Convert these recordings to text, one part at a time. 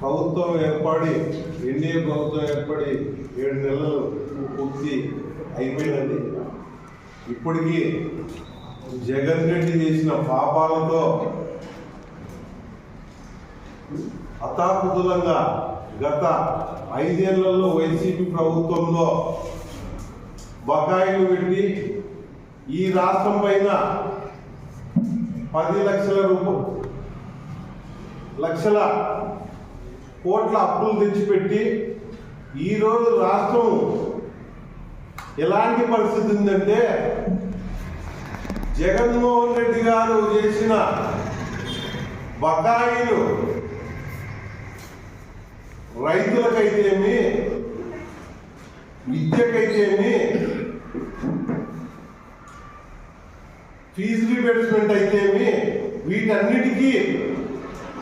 ప్రభుత్వం ఏర్పడి ఎన్డీఏ ప్రభుత్వం ఏర్పడి ఏడు నెలలు పూర్తి అయిపోయిందండి. ఇప్పటికీ జగన్ రెడ్డి చేసిన పాపాలతో అతాకుతులంగా గత ఐదేళ్ళలో వైసీపీ ప్రభుత్వంలో బకాయిలు పెట్టి ఈ రాష్ట్రం పైన పది లక్షల రూపాయలు లక్షల కోట్ల అప్పులు తెచ్చిపెట్టి ఈరోజు రాష్ట్రం ఎలాంటి పరిస్థితి ఉందంటే జగన్మోహన్ రెడ్డి గారు చేసిన బకాయిలు రైతులకైతేమి విద్యకైతేమి ఫీజు రీబెట్స్మెంట్ అయితేమి వీటన్నిటికీ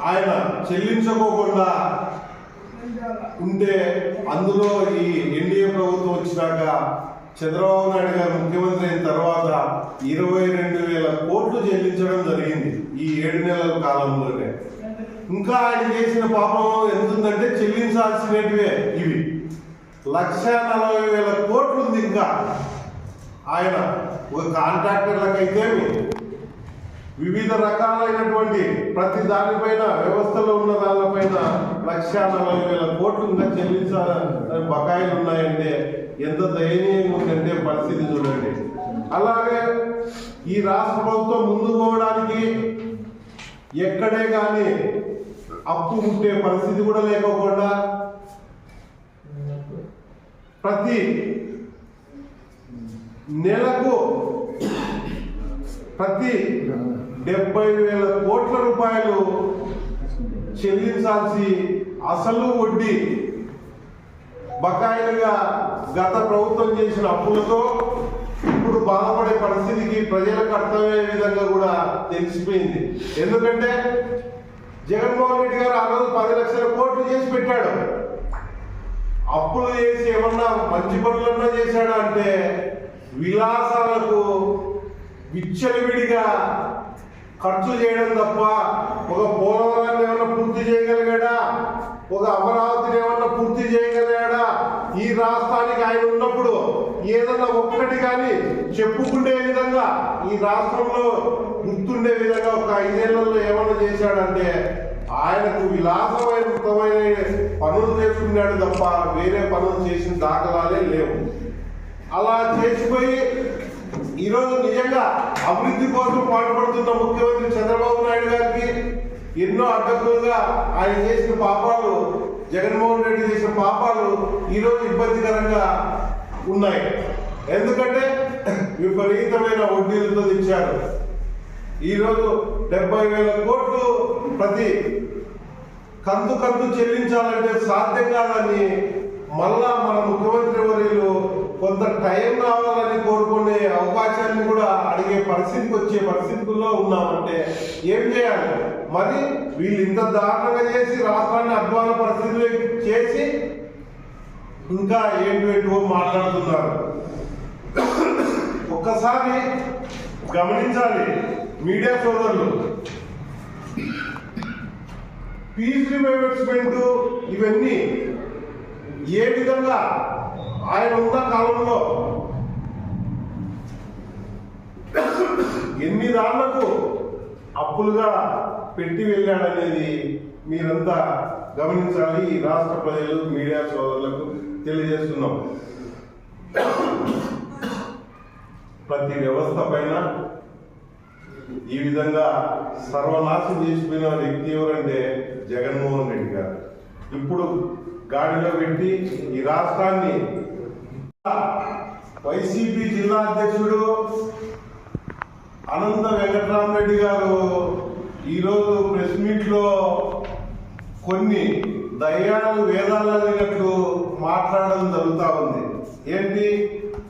ఆయన చెల్లించుకోకుండా ఉంటే అందులో ఈ ఎన్డీఏ ప్రభుత్వం వచ్చినాక చంద్రబాబు నాయుడు గారు ముఖ్యమంత్రి అయిన తర్వాత ఇరవై రెండు వేల కోట్లు చెల్లించడం జరిగింది ఈ ఏడు నెలల కాలంలోనే. ఇంకా ఆయన చేసిన పాపం ఎంత ఉందంటే చెల్లించాల్సినటివే ఇవి. లక్ష నలభై వేల కోట్లు ఉంది ఇంకా. ఆయన ఒక కాంట్రాక్టర్లకైతే వివిధ రకాలైనటువంటి ప్రతి దానిపైన వ్యవస్థలో ఉన్న దానిపైన లక్ష నలభై వేల కోట్లు ఇంకా చెల్లించాలని బకాయిలు ఉన్నాయంటే ఎంత దయనీయంగా ఉందంటే పరిస్థితి చూడండి. అలాగే ఈ రాష్ట్ర ప్రభుత్వం ముందు పోవడానికి ఎక్కడే కానీ అప్పు ఉంటే పరిస్థితి కూడా లేకపోకుండా ప్రతి నెలకు ప్రతి డెబ్బై వేల కోట్ల రూపాయలు చెల్లించాల్సి అసలు వడ్డీ బకాయిలుగా గత ప్రభుత్వం చేసిన అప్పులతో ఇప్పుడు బాధపడే పరిస్థితికి ప్రజలకు అర్థమయ్యే విధంగా కూడా తెలిసిపోయింది. ఎందుకంటే జగన్మోహన్ రెడ్డి గారు ఆ రోజు పది లక్షల కోట్లు చేసి పెట్టాడు. అప్పులు చేసి ఏమన్నా మంచి పనులన్నా చేశాడా అంటే విలాసాలకు విచ్చలవిడిగా ఖర్చు చేయడం తప్ప ఒక పోలవరాన్ని ఏమన్నా పూర్తి చేయగలిగాడా? ఒక అమరావతిని ఏమన్నా పూర్తి చేయగలిగాడా? ఈ రాష్ట్రానికి ఆయన ఉన్నప్పుడు ఏదన్నా ఒక్కటి కానీ చెప్పుకునే విధంగా ఈ రాష్ట్రంలో గుర్తుండే విధంగా ఒక ఐదేళ్ళలో ఏమన్నా చేశాడంటే ఆయనకు విలాసమైన పనులు చేసుకున్నాడు తప్ప వేరే పనులు చేసిన దాఖలాలే లేవు. అలా చేసిపోయి ఈరోజు నిజంగా అభివృద్ధి కోసం పాటుపడుతున్న ముఖ్యమంత్రి చంద్రబాబు నాయుడు గారికి ఎన్నో అడ్డంకులుగా ఆయన చేసిన పాపాలు జగన్మోహన్ రెడ్డి చేసిన పాపాలు ఈరోజు ఇబ్బందికరంగా ఉన్నాయి. ఎందుకంటే విపరీతమైన వడ్డీలతో తెచ్చారు ఈరోజు డెబ్బై వేల కోట్లు ప్రతి కంతు కంతు చెల్లించాలంటే సాధ్యం కాదని మళ్ళా మన ముఖ్యమంత్రి కొంత టైం కావాలని కోరుకునే అవకాశాన్ని కూడా అడిగే పరిస్థితికి వచ్చే పరిస్థితుల్లో ఉన్నామంటే ఏం చేయాలి? మరి వీళ్ళు ఇంత దారుణంగా చేసి రాష్ట్రాన్ని అధ్వాన పరిస్థితులు చేసి ఇంకా ఏంటి ఏంటో మాట్లాడుతున్నారు. ఒక్కసారి గమనించాలి మీడియా సోదరులు. పీస్ రిమెంబర్స్మెంట్ ఇవన్నీ ఏ విధంగా ఆయన ఉన్న కాలంలో ఎన్ని దాళ్ళకు అప్పులుగా పెట్టి వెళ్ళాడనేది మీరంతా గమనించాలి. ఈ రాష్ట్ర ప్రజలు మీడియా సోదరులకు తెలియజేస్తున్నాం. ప్రతి వ్యవస్థ పైన ఈ విధంగా సర్వనాశం చేసిపోయిన వ్యక్తి ఎవరంటే జగన్మోహన్ రెడ్డి గారు. ఇప్పుడు గాడిలో పెట్టి ఈ రాష్ట్రాన్ని వైసీపీ జిల్లా అధ్యక్షుడు అనంత వెంకటరామరెడ్డి గారు ఈరోజు ప్రెస్ మీట్లో కొన్ని దయ్యాలు వేదాలనేటట్లు మాట్లాడడం జరుగుతూ ఉంది. ఏంటి?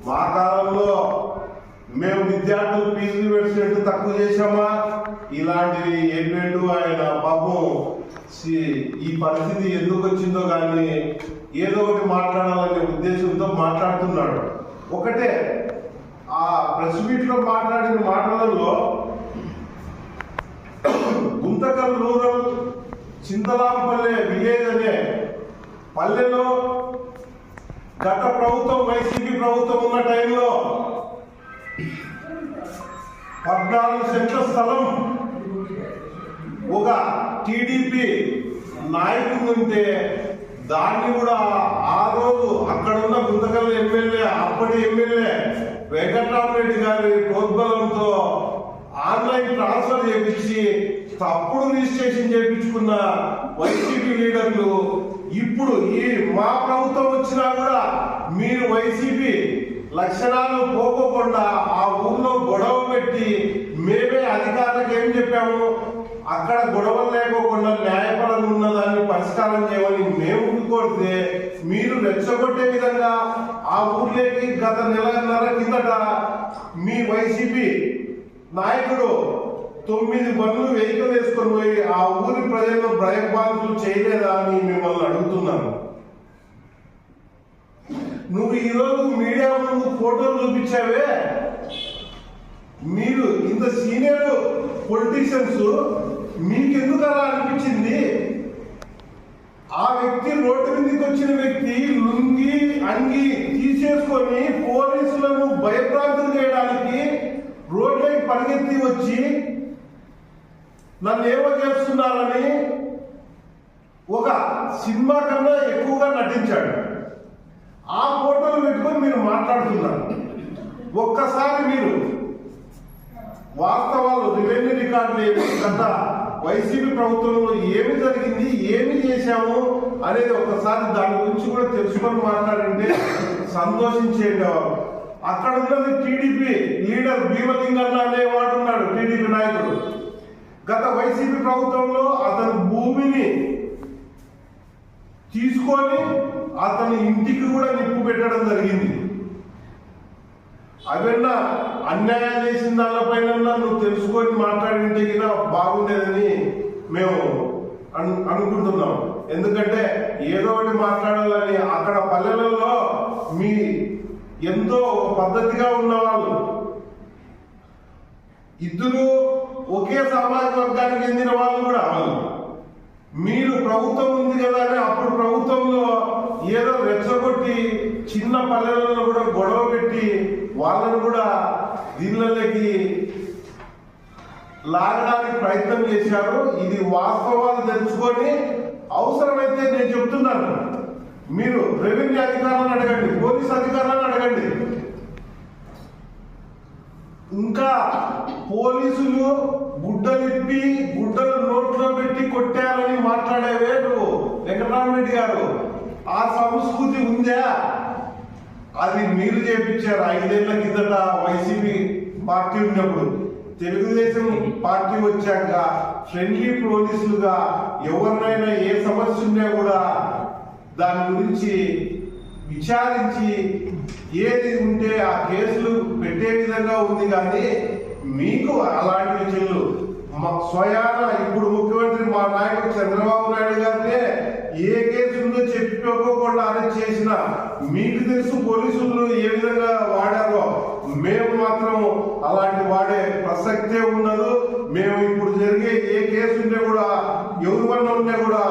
మా కాలంలో మేము విద్యార్థులు ఫీజులు పెట్టినట్టు తక్కువ చేశామా? ఇలాంటివి ఏంటంటూ ఆయన పాపం సి- ఈ పరిస్థితి ఎందుకు వచ్చిందో కానీ ఏదో ఒకటి మాట్లాడాలనే ఉద్దేశంతో మాట్లాడుతున్నాడు. ఒకటే ఆ ప్రెస్ మీట్లో మాట్లాడిన మాటలలో గుంతకల్ రూరల్ చింతలాంపల్లె విలేజ్ అనే పల్లెలో గత ప్రభుత్వం వైసీపీ ప్రభుత్వం ఉన్న టైంలో పద్నాలుగు సెంట్ల స్థలం ఒక టీడీపీ నాయకుడు ఉంటే దాన్ని కూడా ఆ రోజు అక్కడ ఉన్న గుంతకల్ ఎమ్మెల్యే అప్పటి ఎమ్మెల్యే వెంకటరామరెడ్డి గారి ప్రోద్బలంతో ఆన్లైన్ ట్రాన్స్ఫర్ చేపించి తప్పుడు రిజిస్ట్రేషన్ చేయించుకున్న వైసీపీ లీడర్లు ఇప్పుడు ఈ మా ప్రభుత్వం వచ్చినా కూడా మీరు వైసీపీ లక్షణాలు పోకోకుండా ఆ ఊర్లో గొడవ పెట్టి మేమే అధికారులకు ఏం చెప్పాము? అక్కడ గొడవలు లేకోకుండా న్యాయపరంగా ఉన్న దాన్ని పరిష్కారం చేయమని మేము కోరితే మీరు రెచ్చగొట్టే విధంగా ఆ ఊర్లోకి గత నెలన్నర కిందట మీ వైసీపీ నాయకుడు తొమ్మిది బండ్లు వెహికల్ వేసుకొని పోయి ఆ ఊరి ప్రజలను భయభ్రాంతులు చేయలేదా అని మిమ్మల్ని అడుగుతున్నాను. నువ్వు ఈరోజు మీడియా ముందు ఫోటోలు చూపించావే? మీరు ఇంత సీనియర్ పొలిటీషియన్స్ మీకెందుకు అలా అనిపించింది? ఆ వ్యక్తి రోడ్డు మీదకి వచ్చిన వ్యక్తి లుంగి అంగి తీసేసుకొని పోలీసులను భయప్రాంతులు చేయడానికి రోడ్లకి పరిగెత్తి వచ్చి నన్ను ఏమో చేస్తున్నారని ఒక సినిమా కన్నా ఎక్కువగా నటించాడు. ఆ ఫోటోలు పెట్టుకొని మీరు మాట్లాడుతున్నారు. ఒక్కసారి మీరు వాస్తవాలు రెవెన్యూ రికార్డులు ఏమి కదా వైసీపీ ప్రభుత్వంలో ఏమి జరిగింది ఏమి చేశాము అనేది ఒకసారి దాని గురించి కూడా తెలుసుకొని మాట్లాడంటే సంతోషించేట అక్కడ ఉన్నది టీడీపీ లీడర్ భీమలింగన్న అనేవాడు ఉన్నాడు టీడీపీ నాయకుడు. గత వైసీపీ ప్రభుత్వంలో అతని భూమిని తీసుకొని అతని ఇంటికి కూడా నిప్పు పెట్టడం జరిగింది. అవన్నా అన్యాయం చేసిన దానిపైన నువ్వు తెలుసుకొని మాట్లాడింటే గిన బాగుండేదని మేము అను అనుకుంటున్నాం. ఎందుకంటే ఏదో ఒకటి మాట్లాడాలని అక్కడ పల్లెలలో మీ ఎంతో పద్ధతిగా ఉన్నవాళ్ళు. ఇద్దరు ఒకే సామాజిక వర్గానికి చెందిన వాళ్ళు కూడా వాళ్ళు మీరు ప్రభుత్వం ఉంది కదా అని అప్పుడు ప్రభుత్వంలో ఏదో రెచ్చగొట్టి చిన్న పల్లెలలో కూడా గొడవ పెట్టి వాళ్ళను కూడా దీనిలోకి లాగడానికి ప్రయత్నం చేశారు ఇది వాస్తవాలు తెలుసుకొని అవసరమైతే నేను చెప్తున్నాను. మీరు రెవెన్యూ అధికారులను అడగండి పోలీస్ అధికారులను అడగండి. ఇంకా పోలీసులు గుడ్డలిప్పి గుడ్డలు నోట్లో పెట్టి కొట్టాలని మాట్లాడేవే నువ్వు. వెంకటరామరెడ్డి గారు ఆ సంస్కృతి ఉందా? అది మీరు చేపించారు ఐదేళ్ళ కిందట వైసీపీ పార్టీ ఉన్నప్పుడు. తెలుగుదేశం పార్టీ వచ్చాక ఫ్రెండ్లీ పోలీసులుగా ఎవరినైనా ఏ సమస్య ఉన్నా కూడా దాని గురించి విచారించి ఏది ఉంటే ఆ కేసులు పెట్టే విధంగా ఉంది కానీ మీకు అలాంటివి విషయంలో స్వయాన ఇప్పుడు ముఖ్యమంత్రి మా నాయకుడు చంద్రబాబు నాయుడు గారు కూడా అరెస్ట్ చేసిన మీకు తెలుసు పోలీసులు ఏ విధంగా వాడారో మేము మాత్రం అలాంటి వాడే ప్రసక్తే ఉండదు. మేము ఇప్పుడు జరిగే ఏ కేసు ఉంటే కూడా ఎవరి వల్ల ఉంటే కూడా